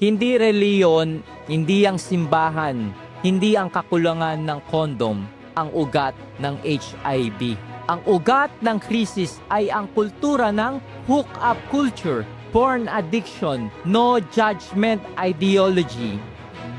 Hindi reliyon, hindi ang simbahan, hindi ang kakulangan ng kondom ang ugat ng HIV. Ang ugat ng krisis ay ang kultura ng hook-up culture, porn addiction, no judgment ideology,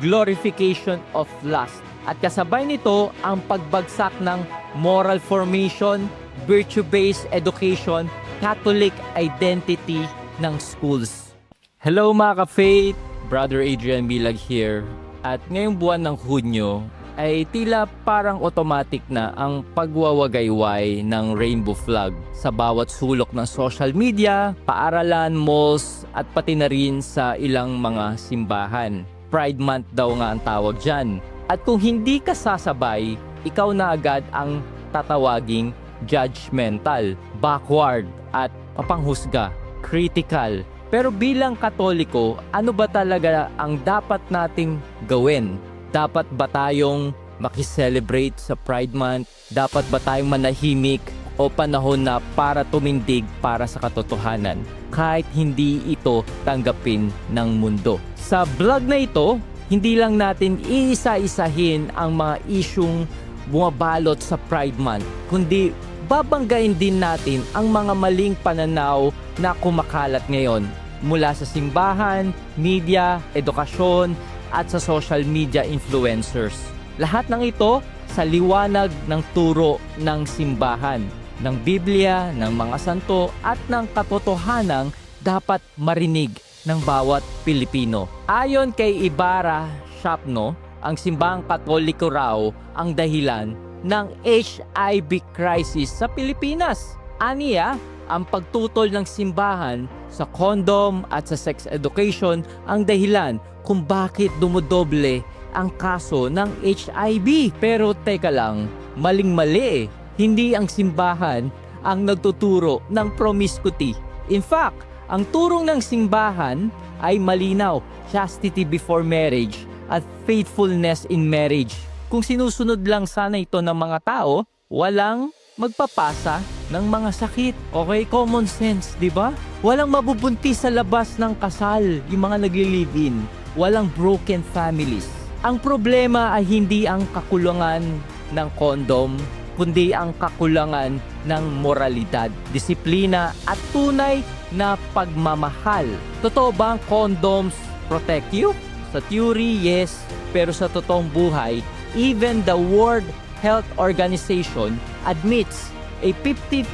glorification of lust. At kasabay nito ang pagbagsak ng moral formation, virtue-based education, Catholic identity ng schools. Hello mga ka-faith! Brother Adrian Bilag here. At ngayong buwan ng Hunyo ay tila parang automatic na ang pagwawagayway ng rainbow flag sa bawat sulok ng social media, paaralan, malls at pati na rin sa ilang mga simbahan. Pride Month daw nga ang tawag dyan. At kung hindi ka sasabay, ikaw na agad ang tatawaging judgmental, backward at papanghusga, critical. Pero bilang katoliko, ano ba talaga ang dapat nating gawin? Dapat ba tayong makiselebrate sa Pride Month? Dapat ba tayong manahimik o panahon na para tumindig para sa katotohanan? Kahit hindi ito tanggapin ng mundo. Sa vlog na ito, hindi lang natin iisa-isahin ang mga isyung bumabalot sa Pride Month, kundi babanggain din natin ang mga maling pananaw na kumakalat ngayon mula sa simbahan, media, edukasyon, at sa social media influencers. Lahat ng ito sa liwanag ng turo ng simbahan, ng Biblia, ng mga santo, at ng katotohanang dapat marinig ng bawat Pilipino. Ayon kay Ibarra Shapno, ang simbahang katoliko raw ang dahilan ng HIV crisis sa Pilipinas. Aniya, ang pagtutol ng simbahan sa condom at sa sex education ang dahilan kung bakit dumodoble ang kaso ng HIV. Pero teka lang, maling-mali eh. Hindi ang simbahan ang nagtuturo ng promiscuity. In fact, ang turong ng simbahan ay malinaw, chastity before marriage at faithfulness in marriage. Kung sinusunod lang sana ito ng mga tao, walang magpapasa ng mga sakit. Okay, common sense, di ba? Walang mabubuntis sa labas ng kasal, yung mga nagli-live-in. Walang broken families. Ang problema ay hindi ang kakulangan ng kondom, kundi ang kakulangan ng moralidad, disiplina at tunay na pagmamahal. Totoo ba ang condoms protect you? Sa theory, yes. Pero sa totoong buhay, even the World Health Organization admits a 50%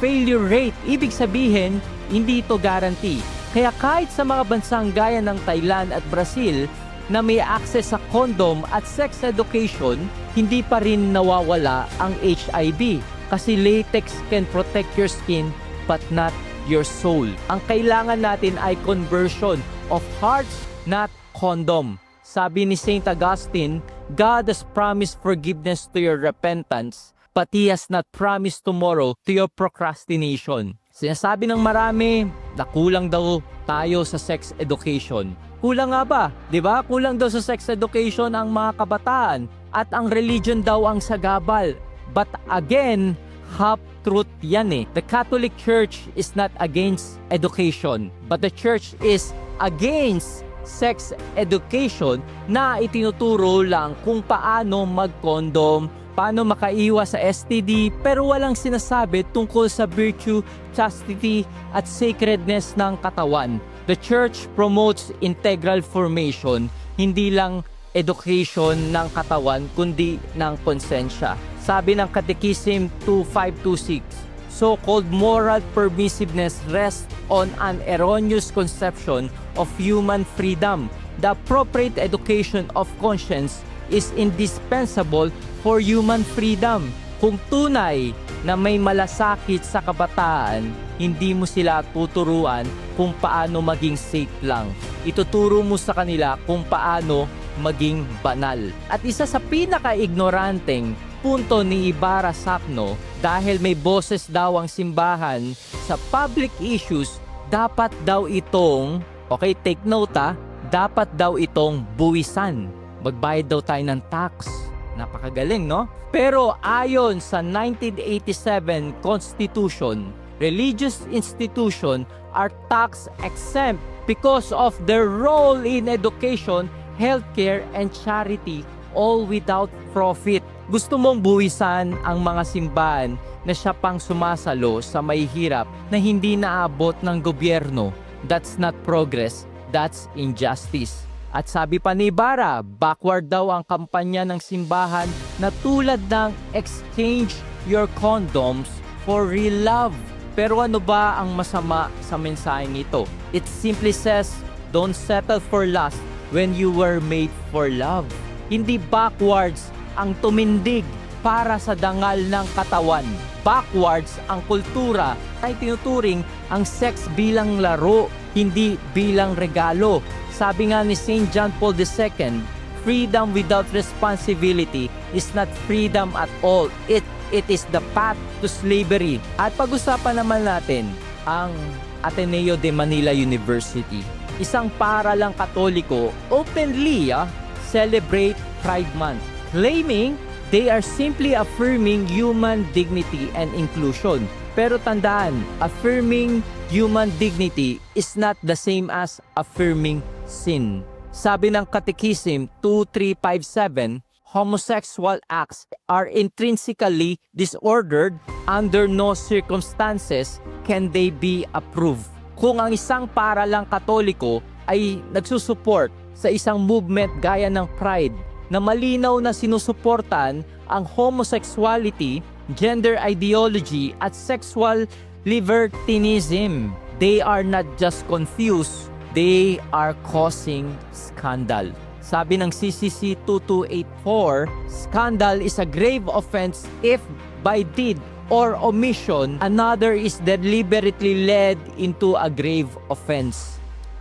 failure rate. Ibig sabihin, hindi ito guarantee. Kaya kahit sa mga bansang gaya ng Thailand at Brazil na may access sa condom at sex education, hindi pa rin nawawala ang HIV. Kasi latex can protect your skin but not your soul. Ang kailangan natin ay conversion of hearts, not condom. Sabi ni St. Augustine, God has promised forgiveness to your repentance, but He has not promised tomorrow to your procrastination. Sinasabi ng marami na kulang daw tayo sa sex education. Kulang nga ba? 'Di ba? Kulang daw sa sex education ang mga kabataan at ang religion daw ang sagabal. But again, half truth yan eh. The Catholic Church is not against education, but the church is against sex education na itinuturo lang kung paano mag-condom, paano makaiwas sa STD, pero walang sinasabi tungkol sa virtue, chastity, at sacredness ng katawan. The church promotes integral formation, hindi lang education ng katawan, kundi ng konsensya. Sabi ng Catechism 2526, so-called moral permissiveness rests on an erroneous conception of human freedom. The appropriate education of conscience is indispensable for human freedom. Kung tunay na may malasakit sa kabataan, hindi mo sila tuturuan kung paano maging safe lang. Ituturo mo sa kanila kung paano maging banal. At isa sa pinaka-ignoranteng punto ni Ibarra Sapno dahil may boses daw ang simbahan sa public issues, dapat daw itong, okay, take note ah, dapat daw itong buwisan. Magbayad daw tayo ng tax. Napakagaling, no? Pero ayon sa 1987 Constitution, religious institution are tax exempt because of their role in education, healthcare, and charity, all without profit. Gusto mong buwisan ang mga simbahan na siya pang sumasalo sa may hirap na hindi naabot ng gobyerno. That's not progress, that's injustice. At sabi pa ni Ibarra, backward daw ang kampanya ng simbahan na tulad ng exchange your condoms for real love. Pero ano ba ang masama sa mensaheng ito? It simply says, don't settle for lust when you were made for love. Hindi backwards ang tumindig para sa dangal ng katawan. Backwards ang kultura ay tinuturing ang sex bilang laro, hindi bilang regalo. Sabi nga ni St. John Paul II, freedom without responsibility is not freedom at all. It it is the path to slavery. At pag-usapan naman natin ang Ateneo de Manila University. Isang paralang katoliko openly ah, celebrate Pride Month, claiming they are simply affirming human dignity and inclusion. Pero tandaan, affirming human dignity is not the same as affirming sin. Sabi ng Catechism 2357, homosexual acts are intrinsically disordered under no circumstances can they be approved. Kung ang isang paralang katoliko ay nagsusupport sa isang movement gaya ng Pride na malinaw na sinusuportan ang homosexuality, gender ideology at sexual libertinism, they are not just confused, they are causing scandal. Sabi ng CCC 2284, scandal is a grave offense if by deed or omission another is deliberately led into a grave offense.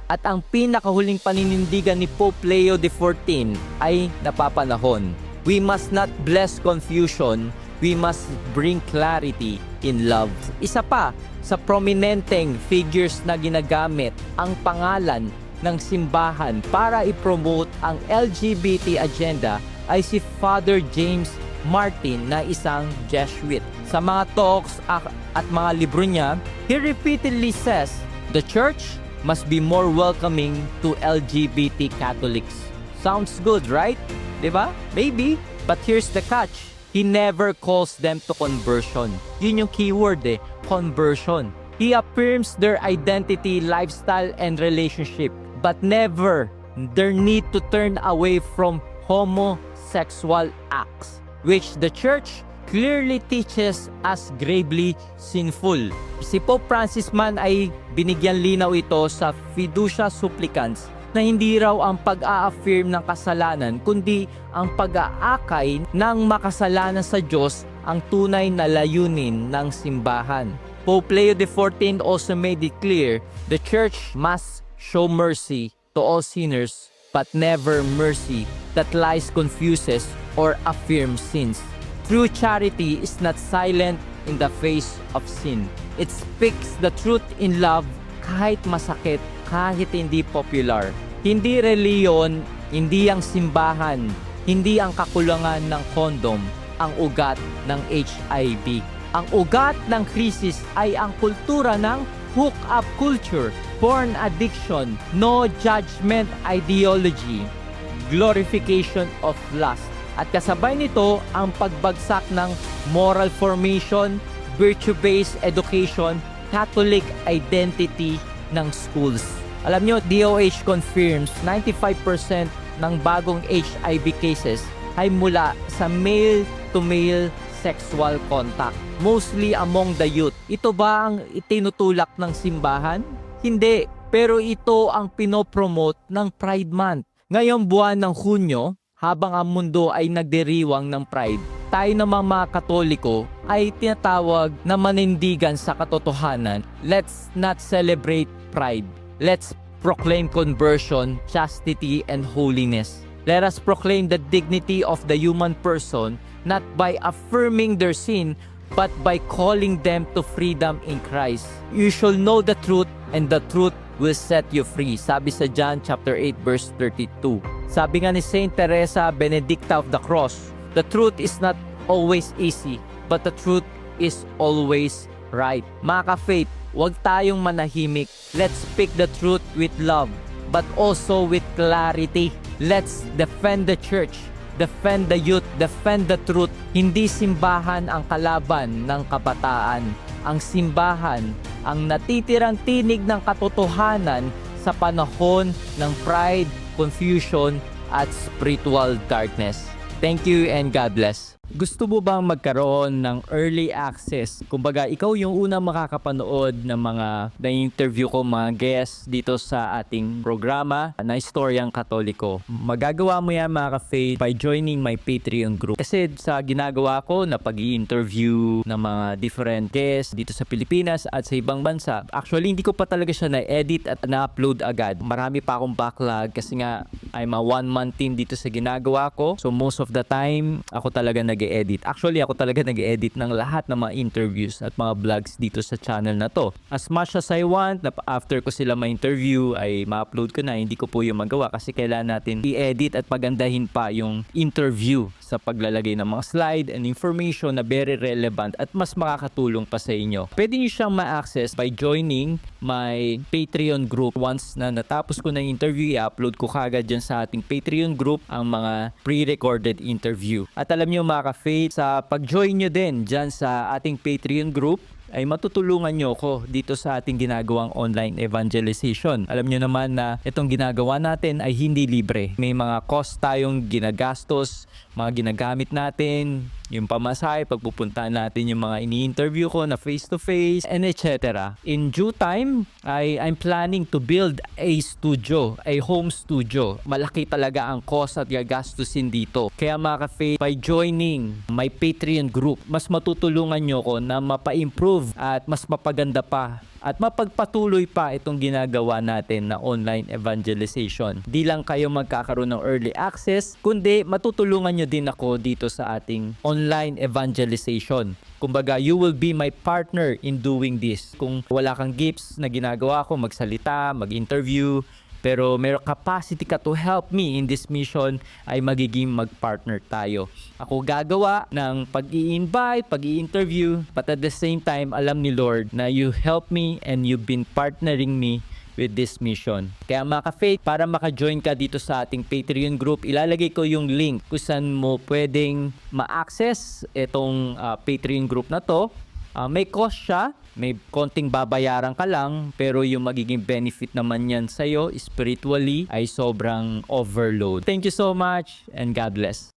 At ang pinakahuling paninindigan ni Pope Leo XIV ay napapanahon. We must not bless confusion, we must bring clarity in love. Isa pa sa prominenteng figures na ginagamit ang pangalan ng simbahan para i-promote ang LGBT agenda ay si Father James Martin na isang Jesuit. Sa mga talks at mga libro niya, he repeatedly says, the church must be more welcoming to LGBT Catholics. Sounds good, right? ba? Maybe. But here's the catch. He never calls them to conversion. Yun yung keyword eh, conversion. He affirms their identity, lifestyle, and relationship, but never their need to turn away from homosexual acts, which the church clearly teaches as gravely sinful. Si Pope Francis man ay binigyan linaw ito sa Fiducia Supplicans na hindi raw ang pag-a-affirm ng kasalanan kundi ang pag-aakay ng makasalanan sa Diyos ang tunay na layunin ng simbahan. Pope Leo XIV also made it clear the church must show mercy to all sinners but never mercy that lies confuses or affirms sins. True charity is not silent in the face of sin. It speaks the truth in love kahit masakit, kahit hindi popular. Hindi reliyon, hindi ang simbahan, hindi ang kakulangan ng kondom ang ugat ng HIV. Ang ugat ng krisis ay ang kultura ng hook-up culture, porn addiction, no judgment ideology, glorification of lust. At kasabay nito ang pagbagsak ng moral formation, virtue-based education, Catholic identity ng schools. Alam nyo, DOH confirms 95% ng bagong HIV cases ay mula sa male-to-male sexual contact. Mostly among the youth. Ito ba ang itinutulak ng simbahan? Hindi. Pero ito ang pinopromote ng Pride Month. Ngayong buwan ng Hunyo, habang ang mundo ay nagdiriwang ng Pride, tayo namang mga Katoliko ay tinatawag na manindigan sa katotohanan. Let's not celebrate pride. Let's proclaim conversion, chastity, and holiness. Let us proclaim the dignity of the human person not by affirming their sin, but by calling them to freedom in Christ. You shall know the truth, and the truth will set you free. Sabi sa John chapter 8 verse 32. Sabi nga ni Saint Teresa Benedicta of the Cross, the truth is not always easy, but the truth is always right. Mga ka-faith, Huwag tayong manahimik. Let's speak the truth with love, but also with clarity. Let's defend the church, defend the youth, defend the truth. Hindi simbahan ang kalaban ng kabataan. Ang simbahan ang natitirang tinig ng katotohanan sa panahon ng pride, confusion, at spiritual darkness. Thank you and God bless. Gusto mo bang magkaroon ng early access? Kumbaga, ikaw yung unang makakapanood ng mga na-interview ko mga guests dito sa ating programa na Istoryang Katoliko. Magagawa mo yan mga ka-faith by joining my Patreon group. Kasi sa ginagawa ko na pag interview ng mga different guests dito sa Pilipinas at sa ibang bansa, actually hindi ko pa talaga siya na-edit at na-upload agad. Marami pa akong backlog kasi nga I'm a one-man team dito sa ginagawa ko. So most of the time, ako talaga nag-edit. Actually, ako talaga nag-edit ng lahat ng mga interviews at mga vlogs dito sa channel na to. As much as I want, na after ko sila ma-interview, ay ma-upload ko na. Hindi ko po yung magawa kasi kailangan natin i-edit at pagandahin pa yung interview sa paglalagay ng mga slide and information na very relevant at mas makakatulong pa sa inyo. Pwede nyo siyang ma-access by joining my Patreon group. Once na natapos ko na yung interview, i-upload ko kagad dyan sa ating Patreon group ang mga pre-recorded interview. At alam nyo mga ka-faith, sa pag-join nyo din dyan sa ating Patreon group, ay matutulungan nyo ko dito sa ating ginagawang online evangelization. Alam nyo naman na itong ginagawa natin ay hindi libre. May mga cost tayong ginagastos, mga ginagamit natin, yung pamasahe, pagpupunta natin yung mga ini-interview ko na face-to-face, and etc. In due time, I, I'm planning to build a studio, a home studio. Malaki talaga ang cost at gagastusin dito. Kaya mga ka-faith, by joining my Patreon group, mas matutulungan nyo ko na mapa-improve at mas mapaganda pa at mapagpatuloy pa itong ginagawa natin na online evangelization. Di lang kayo magkakaroon ng early access, kundi matutulungan nyo din ako dito sa ating online evangelization. Kumbaga, you will be my partner in doing this. Kung wala kang gifts na ginagawa ko, magsalita, mag-interview, pero may capacity ka to help me in this mission ay magiging mag-partner tayo. Ako gagawa ng pag-i-invite, pag-i-interview, but at the same time, alam ni Lord na you help me and you've been partnering me with this mission. Kaya mga ka-faith, para maka-join ka dito sa ating Patreon group, ilalagay ko yung link kung saan mo pwedeng ma-access itong ah, Patreon group na to. Ah, may cost siya, may konting babayaran ka lang, pero yung magiging benefit naman yan sa'yo spiritually ay sobrang overload. Thank you so much and God bless.